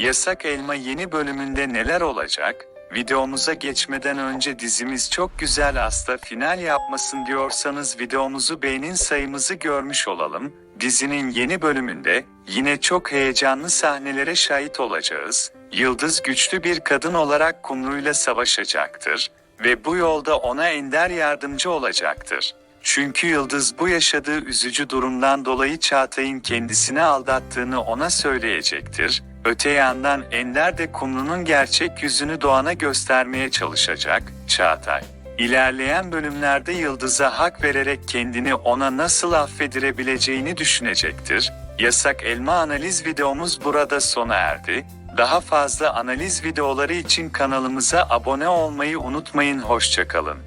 Yasak Elma yeni bölümünde neler olacak? Videomuza geçmeden önce dizimiz çok güzel hasta final yapmasın diyorsanız videomuzu beğenin sayımızı görmüş olalım. Dizinin yeni bölümünde yine çok heyecanlı sahnelere şahit olacağız. Yıldız güçlü bir kadın olarak Kumru'yla savaşacaktır ve bu yolda ona ender yardımcı olacaktır. Çünkü Yıldız bu yaşadığı üzücü durumdan dolayı Çağatay'ın kendisini aldattığını ona söyleyecektir. Öte yandan Ender de Kumru'nun gerçek yüzünü Doğan'a göstermeye çalışacak. Çağatay, ilerleyen bölümlerde Yıldız'a hak vererek kendini ona nasıl affedirebileceğini düşünecektir. Yasak Elma analiz videomuz burada sona erdi. Daha fazla analiz videoları için kanalımıza abone olmayı unutmayın. Hoşçakalın.